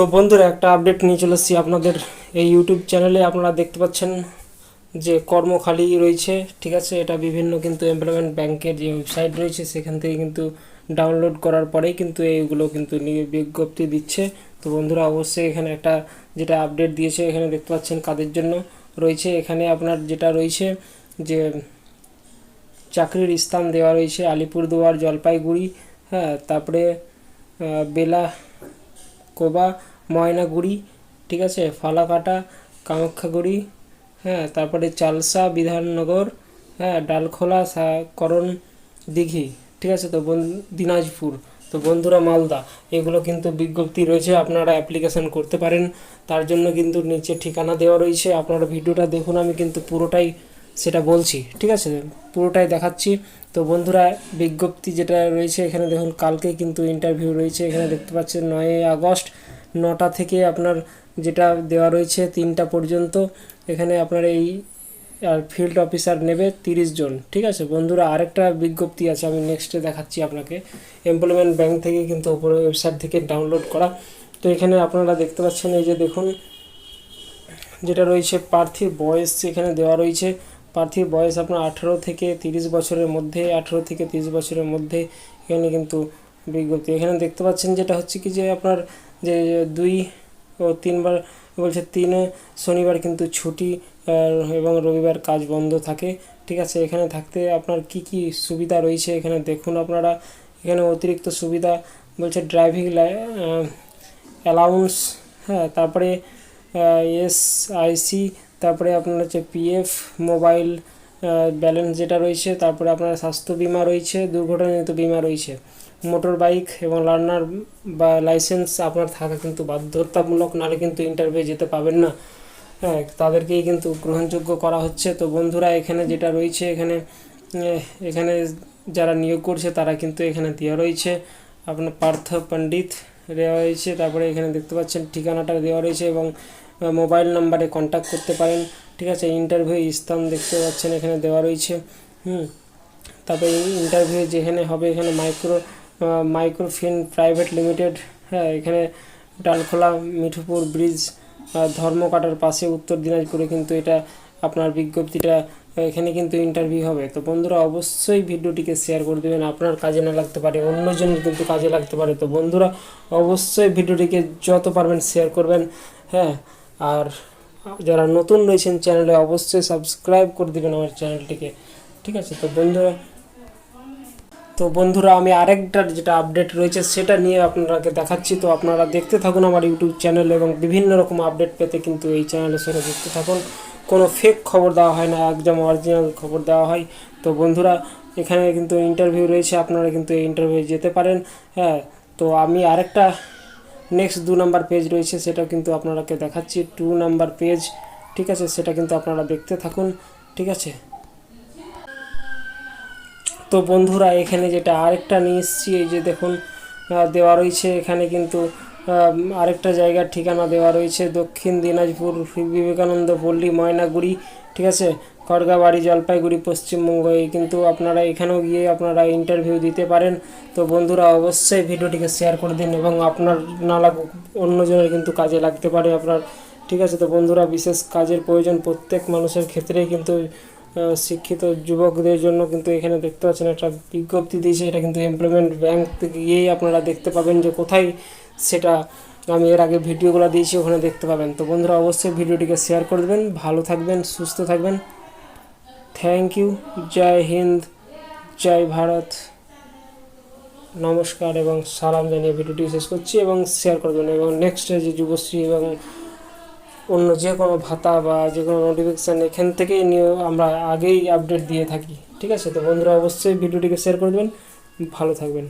তো বন্ধুরা, একটা আপডেট নিয়ে চলে এসেছি আপনাদের এই ইউটিউব চ্যানেলে আপনারা দেখতে পাচ্ছেন যে কর্মখালি রয়েছে, ঠিক আছে? এটা বিভিন্ন কিন্তু এমপ্লয়মেন্ট ব্যাংকের যে ওয়েবসাইট রয়েছে, সেখান থেকে কিন্তু ডাউনলোড করার পরেই কিন্তু এইগুলো কিন্তু বিজ্ঞপ্তি দিচ্ছে। তো বন্ধুরা, অবশ্যই এখানে একটা যেটা আপডেট দিয়েছে, এখানে দেখতে পাচ্ছেন কাদের জন্য রয়েছে। এখানে আপনার যেটা রয়েছে যে চাকরির স্থান দেওয়া রয়েছে, আলিপুরদুয়ার, জলপাইগুড়ি হ্যাঁ তারপরে বেলা কোবা, ময়নাগুড়ি, ঠিক আছে? ফালাকাটা, কামাখ্যাগুড়ি হ্যাঁ তারপরে চালসা, বিধাননগর হ্যাঁ ডালখোলা করণ দিঘি ঠিক আছে? তো দিনাজপুর, তো বন্ধুরা মালদা, এগুলো কিন্তু বিজ্ঞপ্তি রয়েছে, আপনারা অ্যাপ্লিকেশন করতে পারেন। তার জন্য কিন্তু নিচে ঠিকানা দেওয়া রয়েছে, আপনারা ভিডিওটা দেখুন, আমি কিন্তু পুরোটাই সেটা বলছি, ঠিক আছে? পুরোটাই দেখাচ্ছি। তো বন্ধুরা, বিজ্ঞপ্তি যেটা রয়েছে এখানে দেখুন, কালকে কিন্তু ইন্টারভিউ রয়েছে। এখানে দেখতে পাচ্ছেন, নয়ই আগস্ট, নটা থেকে আপনার যেটা দেওয়া রয়েছে, তিনটা পর্যন্ত। এখানে আপনার এই, আর ফিল্ড অফিসার নেবে তিরিশ জন, ঠিক আছে? বন্ধুরা, আরেকটা বিজ্ঞপ্তি আছে, আমি নেক্সটে দেখাচ্ছি আপনাকে। এমপ্লয়মেন্ট ব্যাংক থেকে কিন্তু ওপরে ওয়েবসাইট থেকে ডাউনলোড করা। তো এখানে আপনারা দেখতে পাচ্ছেন, এই যে দেখুন, যেটা রয়েছে, প্রার্থীর বয়স এখানে দেওয়া রয়েছে। প্রার্থীর বয়স আপনার আঠেরো থেকে তিরিশ বছরের মধ্যে, আঠেরো থেকে তিরিশ বছরের মধ্যে এখানে কিন্তু বিজ্ঞপ্তি। এখানে দেখতে পাচ্ছেন যেটা হচ্ছে কি যে আপনার যে দুই ও তিনবার বলছে তিন শনিবার কিন্তু ছুটি এবং রবিবার কাজ বন্ধ থাকে। ঠিক আছে, এখানে থাকতে আপনার কি কি সুবিধা রয়েছে এখানে দেখুন আপনারা। এখানে অতিরিক্ত সুবিধা বলছে ড্রাইভিং অ্যালাউন্স হ্যাঁ তারপরে এস আইসি তারপরে আপনার হচ্ছে পিএফ মোবাইল ব্যালেন্স যেটা রয়েছে, তারপরে আপনার স্বাস্থ্য বিমা রয়েছে, দুর্ঘটনাজনিত বিমা রয়েছে। মোটর বাইক এবং লার্নার বা লাইসেন্স আপনার থাকা কিন্তু বাধ্যতামূলক, নাহলে কিন্তু ইন্টারভিউ যেতে পাবেন না। হ্যাঁ তাদেরকেই কিন্তু গ্রহণযোগ্য করা হচ্ছে। তো বন্ধুরা, এখানে যেটা রয়েছে, এখানে এখানে যারা নিয়োগ করছে, তারা কিন্তু এখানে দেওয়া রয়েছে। আপনার পার্থ পণ্ডিত দেওয়া রয়েছে, তারপরে এখানে দেখতে পাচ্ছেন ঠিকানাটা দেওয়া রয়েছে এবং মোবাইল নাম্বারে কন্ট্যাক্ট করতে পারেন। ঠিক আছে ইন্টারভিউ স্থান দেখতে পাচ্ছেন, এখানে দেওয়া রয়েছে। হুম, তারপরে ইন্টারভিউ যেখানে হবে, এখানে মাইক্রো মাইক্রোফিন প্রাইভেট লিমিটেড হ্যাঁ এখানে ডালখোলা, মিঠুপুর ব্রিজ ধর্মকাটার পাশে উত্তর দিনাজপুরে কিন্তু এটা আপনার বিজ্ঞপ্তিটা, এখানে কিন্তু ইন্টারভিউ হবে। তো বন্ধুরা, অবশ্যই ভিডিওটিকে শেয়ার করে দেবেন, আপনার কাজে না লাগতে পারে, অন্যজনের কিন্তু কাজে লাগতে পারে। তো বন্ধুরা, অবশ্যই ভিডিওটিকে যত পারবেন শেয়ার করবেন হ্যাঁ আর যারা নতুন রয়েছেন চ্যানেলে অবশ্যই সাবস্ক্রাইব করে দেবেন আমার চ্যানেলটিকে। ঠিক আছে? তো বন্ধুরা তো বন্ধুরা, আমি আরেকটা যেটা আপডেট রয়েছে সেটা নিয়ে আপনারাকে দেখাচ্ছি। তো আপনারা দেখতে থাকুন আমার ইউটিউব চ্যানেল এবং বিভিন্ন রকম আপডেট পেতে কিন্তু এই চ্যানেলের সঙ্গে দেখতে থাকুন। কোনো ফেক খবর দেওয়া হয় না, একদম অরিজিনাল খবর দেওয়া হয়। তো বন্ধুরা, এখানে কিন্তু ইন্টারভিউ রয়েছে, আপনারা কিন্তু এই ইন্টারভিউ যেতে পারেন। হ্যাঁ তো আমি আরেকটা নেক্সট দু নাম্বার পেজ রয়েছে সেটা কিন্তু আপনারাকে দেখাচ্ছি। টু নাম্বার পেজ ঠিক আছে? সেটা কিন্তু আপনারা দেখতে থাকুন, ঠিক আছে? তো বন্ধুরা, এখানে যেটা আরেকটা নিয়ে এসেছি, এই যে দেখুন দেওয়া রয়েছে। এখানে কিন্তু আরেকটা জায়গার ঠিকানা দেওয়া রয়েছে। দক্ষিণ দিনাজপুর, বিবেকানন্দ পল্লী, ময়নাগুড়ি, ঠিক আছে? খড়গাবাড়ি জলপাইগুড়ি, পশ্চিমবঙ্গ কিন্তু আপনারা এখানেও গিয়ে আপনারা ইন্টারভিউ দিতে পারেন। তো বন্ধুরা, অবশ্যই ভিডিওটিকে শেয়ার করে দিন এবং আপনার না অন্যজনের কিন্তু কাজে লাগতে পারে আপনার। ঠিক আছে, তো বন্ধুরা, বিশেষ কাজের প্রয়োজন প্রত্যেক মানুষের ক্ষেত্রেই কিন্তু শিক্ষিত যুবকদের জন্য কিন্তু এখানে দেখতে পাচ্ছেন একটা বিজ্ঞপ্তি দিয়েছে। এটা কিন্তু এমপ্লয়মেন্ট ব্যাংক থেকে গিয়েই আপনারা দেখতে পাবেন যে কোথায় সেটা আমি এর আগে ভিডিওগুলো দিয়েছি, ওখানে দেখতে পাবেন। তো বন্ধুরা, অবশ্যই ভিডিওটিকে শেয়ার করে দেবেন। ভালো থাকবেন, সুস্থ থাকবেন। থ্যাংক ইউ, জয় হিন্দ, জয় ভারত। নমস্কার এবং সালাম জানিয়ে ভিডিওটি শেষ করছি এবং শেয়ার করবেন এবং নেক্সট যে যুবশ্রী এবং অন্য যে কোনো ভাতা বা যে কোনো নোটিফিকেশান এখান থেকেই নিয়ে আমরা আগেই আপডেট দিয়ে থাকি। ঠিক আছে? তো বন্ধুরা, অবশ্যই ভিডিওটিকে শেয়ার করবেন ভালো থাকবেন।